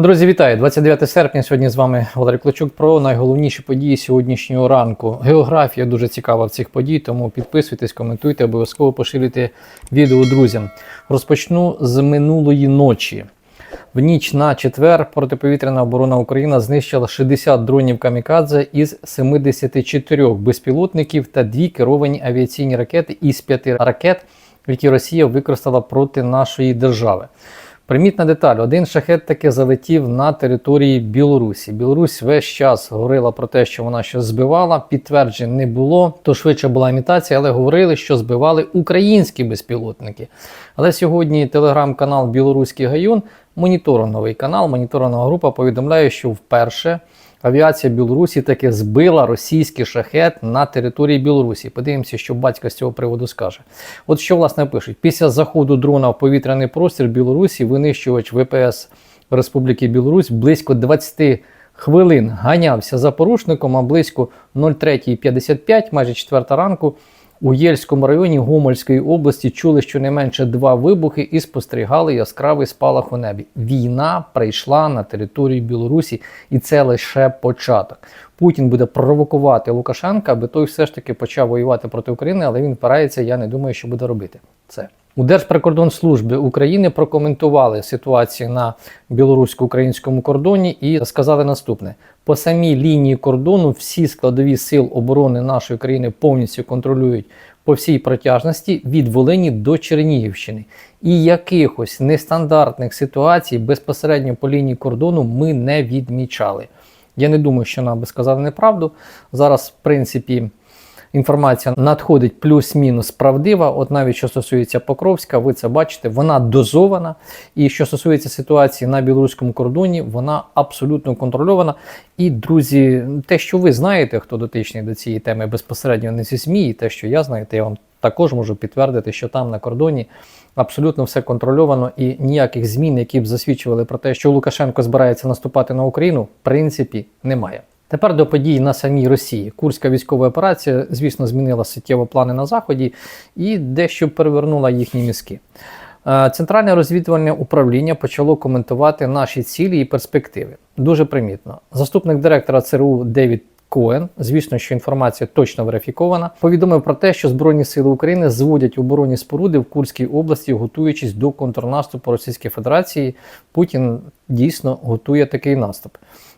Друзі, вітаю! 29 серпня. Сьогодні з вами Валерій Клочук про найголовніші події сьогоднішнього ранку. Географія дуже цікава в цих подій, тому підписуйтесь, коментуйте, обов'язково поширюйте відео друзям. Розпочну з минулої ночі. В ніч на четвер протиповітряна оборона України знищила 60 дронів камікадзе із 74 безпілотників та дві керовані авіаційні ракети із п'яти ракет, які Росія використала проти нашої держави. Примітна деталь: один шахет таки залетів на території Білорусі. Білорусь весь час говорила про те, що вона щось збивала. Підтверджень не було, то швидше була імітація, але говорили, що збивали українські безпілотники. Але сьогодні телеграм-канал Білоруський Гаюн, моніторинговий канал, моніторингова група повідомляє, що вперше. Авіація Білорусі таки збила російський шахет на території Білорусі. Подивимося, що батько з цього приводу скаже. От що власне пишуть: після заходу дрона в повітряний простір Білорусі винищувач ВПС Республіки Білорусь близько 20 хвилин ганявся за порушником, а близько 03.55, майже 4 ранку. У Єльському районі Гомельської області чули щонайменше два вибухи і спостерігали яскравий спалах у небі. Війна прийшла на територію Білорусі, і це лише початок. Путін буде провокувати Лукашенка, аби той все ж таки почав воювати проти України, але він впирається. Я не думаю, що буде робити це. У Держприкордонслужби України прокоментували ситуацію на білорусько-українському кордоні і сказали наступне: по самій лінії кордону всі складові сил оборони нашої країни повністю контролюють по всій протяжності від Волині до Чернігівщини. І якихось нестандартних ситуацій безпосередньо по лінії кордону ми не відмічали. Я не думаю, що нам би сказали неправду. Зараз, в принципі, інформація надходить плюс-мінус правдива. От навіть що стосується Покровська, ви це бачите, вона дозована. І що стосується ситуації на білоруському кордоні, вона абсолютно контрольована. І, друзі, те, що ви знаєте, хто дотичний до цієї теми безпосередньо не зі ЗМІ, і те, що я знаю, то я вам також можу підтвердити, що там на кордоні абсолютно все контрольовано і ніяких змін, які б засвідчували про те, що Лукашенко збирається наступати на Україну, в принципі, немає. Тепер до подій на самій Росії. Курська військова операція, звісно, змінила суттєво плани на Заході і дещо перевернула їхні мізки. Е, Центральне розвідувальне управління почало коментувати наші цілі і перспективи. Дуже примітно. Заступник директора ЦРУ Девід Коен, звісно, що інформація точно верифікована, повідомив про те, що Збройні Сили України зводять оборонні споруди в Курській області, готуючись до контрнаступу Російської Федерації. Путін дійсно готує такий наступ.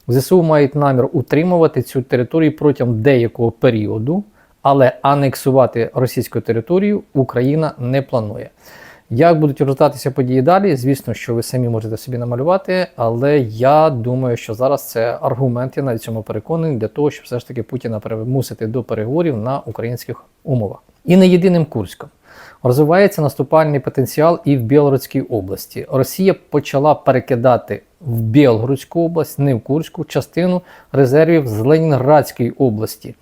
ЗСУ мають намір утримувати цю територію протягом деякого періоду, але анексувати російську територію Україна не планує. Як будуть розвиватися події далі? Звісно, що ви самі можете собі намалювати, але я думаю, що зараз це аргумент, я навіть цьому переконаний, для того, щоб все ж таки Путіна примусити до переговорів на українських умовах. І не єдиним Курськом. Розвивається наступальний потенціал і в Білгородській області. Росія почала перекидати в Білгородську область, не в Курську, частину резервів з Ленінградської області.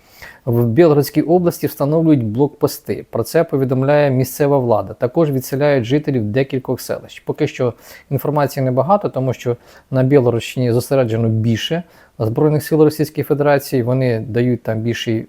В Білгородській області встановлюють блокпости. Про це повідомляє місцева влада. Також відселяють жителів декількох селищ. Поки що інформації небагато, тому що на Білгородщині зосереджено більше Збройних сил Російської Федерації. Вони дають там більший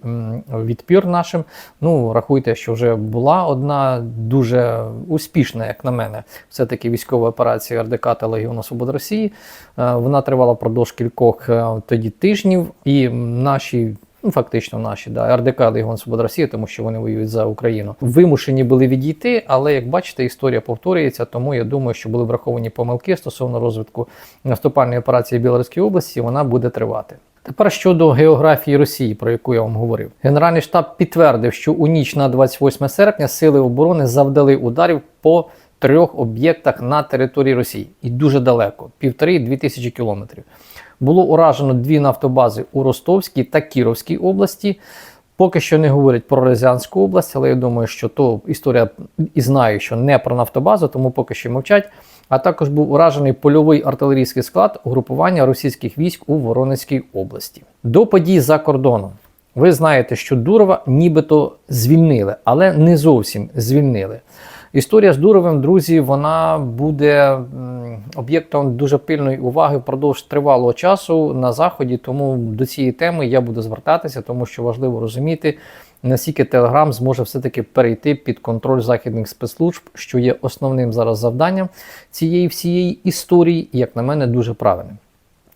відпір нашим. Ну, рахуйте, що вже була одна дуже успішна, як на мене, все-таки військова операція РДК та Легіону Свободи Росії. Е, Вона тривала впродовж кількох е, тоді тижнів, і наші. Ну, фактично наші, да, РДК Легіон Свобода Росії, тому що вони воюють за Україну. Вимушені були відійти, але як бачите, історія повторюється, тому я думаю, що були враховані помилки стосовно розвитку наступальної операції в Білоруській області, вона буде тривати. Тепер щодо географії Росії, про яку я вам говорив, Генеральний штаб підтвердив, що у ніч на 28 серпня сили оборони завдали ударів по трьох об'єктах на території Росії і дуже далеко півтори-дві тисячі кілометрів. Було уражено дві нафтобази у Ростовській та Кіровській області. Поки що не говорять про Рязанську область, але я думаю, що то історія і знаю, що не про нафтобазу, тому поки що мовчать. А також був уражений польовий артилерійський склад угрупування російських військ у Воронезькій області. До подій за кордоном. Ви знаєте, що Дурова нібито звільнили, але не зовсім звільнили. Історія з Дуровим, друзі, вона буде об'єктом дуже пильної уваги впродовж тривалого часу на заході. Тому до цієї теми я буду звертатися, тому що важливо розуміти, наскільки Телеграм зможе все-таки перейти під контроль західних спецслужб, що є основним зараз завданням цієї всієї історії, як на мене, дуже правильним.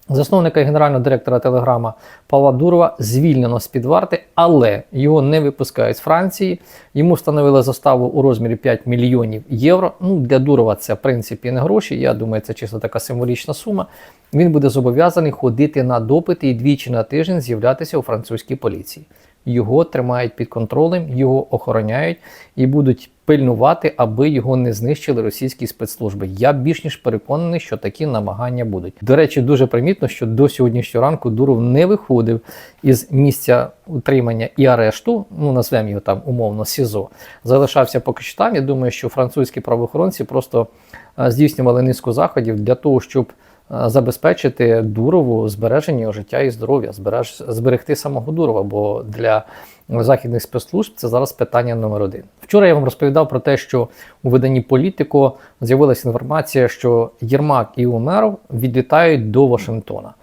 Засновника і генерального директора Телеграма Павла Дурова звільнено з під варти, але його не випускають з Франції. Йому встановили заставу у розмірі 5 мільйонів євро. Ну для Дурова це в принципі не гроші. Я думаю, це чисто така символічна сума. Він буде зобов'язаний ходити на допити і двічі на тиждень з'являтися у французькій поліції. Його тримають під контролем, його охороняють і будуть пильнувати, аби його не знищили російські спецслужби. Я більш ніж переконаний, що такі намагання будуть. До речі, дуже примітно, що до сьогоднішнього ранку Дуров не виходив із місця утримання і арешту, ну назвемо його там умовно СІЗО, залишався поки що там. Я думаю, що французькі правоохоронці просто е, здійснювали низку заходів для того, щоб забезпечити Дурову збереження його життя і здоров'я, зберегти самого Дурова, бо для західних спецслужб це зараз питання номер один. Вчора я вам розповідав про те, що у виданні Політико з'явилася інформація, що Єрмак і Умеров відлітають до Вашингтона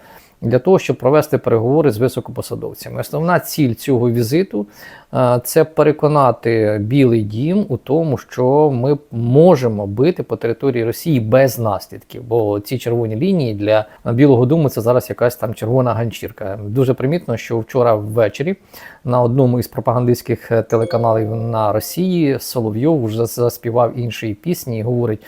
для того, щоб провести переговори з високопосадовцями. Основна ціль цього візиту е, це переконати Білий Дім у тому, що ми можемо бити по території Росії без наслідків, бо ці червоні лінії для Білого Дому це зараз якась там червона ганчірка. Дуже примітно, що вчора ввечері на одному із пропагандистських телеканалів на Росії Соловйов вже заспівав іншої пісні і говорить.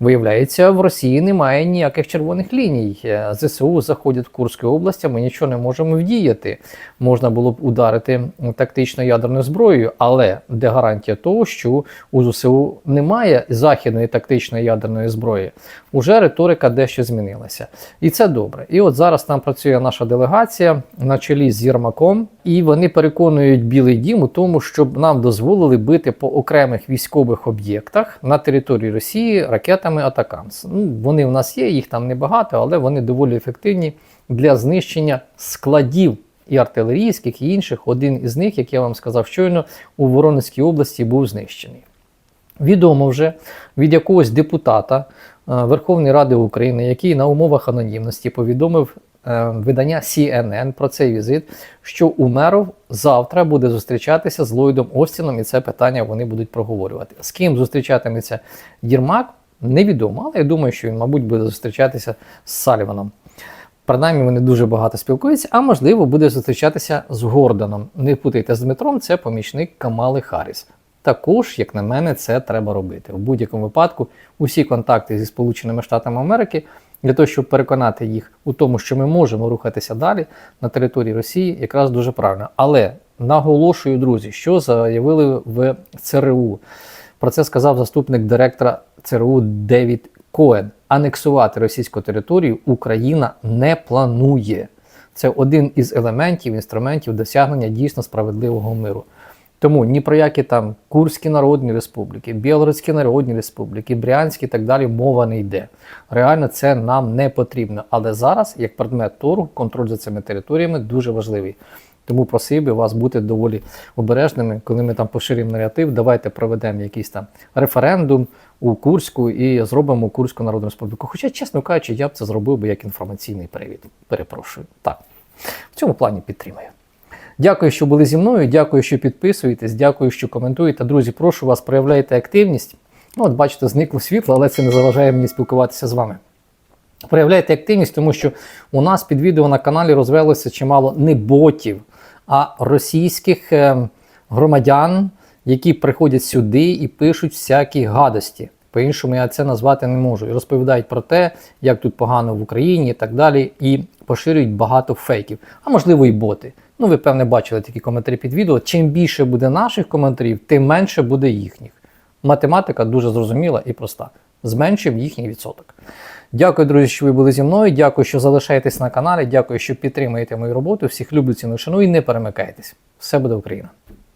Виявляється, в Росії немає ніяких червоних ліній. ЗСУ заходять в Курську область, а ми нічого не можемо вдіяти. Можна було б ударити тактично ядерною зброєю, але де гарантія того, що у ЗСУ немає західної тактичної ядерної зброї? Уже риторика дещо змінилася. І це добре. І от зараз там працює наша делегація на чолі з Єрмаком, і вони переконують Білий Дім у тому, щоб нам дозволили бити по окремих військових об'єктах на території Росії ракетами Атакамс. Ну, вони в нас є, їх там небагато, але вони доволі ефективні для знищення складів. І артилерійських, і інших, один із них, як я вам сказав щойно, у Воронезькій області був знищений. Відомо вже від якогось депутата е, Верховної Ради України, який на умовах анонімності повідомив е, видання CNN про цей візит, що Умеров завтра буде зустрічатися з Ллойдом Остіном, і це питання вони будуть проговорювати. З ким зустрічатиметься Єрмак, невідомо, але я думаю, що він, мабуть, буде зустрічатися з Саліваном. Принаймні вони дуже багато спілкуються, а можливо буде зустрічатися з Гордоном. Не путайте з Дмитром, це помічник Камали Харріс. Також, як на мене, це треба робити. В будь-якому випадку усі контакти зі Сполученими Штатами Америки для того, щоб переконати їх у тому, що ми можемо рухатися далі на території Росії, якраз дуже правильно. Але наголошую, друзі, що заявили в ЦРУ. Про це сказав заступник директора ЦРУ Девід Коен. Анексувати російську територію Україна не планує. Це один із елементів, інструментів досягнення дійсно справедливого миру. Тому ні про які там Курські Народні Республіки, Білоруські Народні Республіки, Брянські і так далі мова не йде. Реально це нам не потрібно. Але зараз, як предмет торгу, контроль за цими територіями дуже важливий. Тому просив би вас бути доволі обережними, коли ми там поширюємо наратив. Давайте проведемо якийсь там референдум у Курську і зробимо Курську Народну Республіку. Хоча, чесно кажучи, я б це зробив би як інформаційний привід. Перепрошую. Так, в цьому плані підтримую. Дякую, що були зі мною. Дякую, що підписуєтесь. Дякую, що коментуєте. Друзі, прошу вас, проявляйте активність. Ну, от бачите, зникло світло, але це не заважає мені спілкуватися з вами. Проявляйте активність, тому що у нас під відео на каналі розвелося чимало не ботів, а російських е, громадян, які приходять сюди і пишуть всякі гадості. По-іншому я це назвати не можу. І розповідають про те, як тут погано в Україні і так далі, і поширюють багато фейків, а можливо і боти. Ну, ви, певне, бачили такі коментарі під відео. Чим більше буде наших коментарів, тим менше буде їхніх. Математика дуже зрозуміла і проста. Зменшив їхній відсоток. Дякую, друзі, що ви були зі мною. Дякую, що залишаєтесь на каналі. Дякую, що підтримуєте мою роботу. Всіх люблю, ціну шану і не перемикайтесь. Все буде Україна!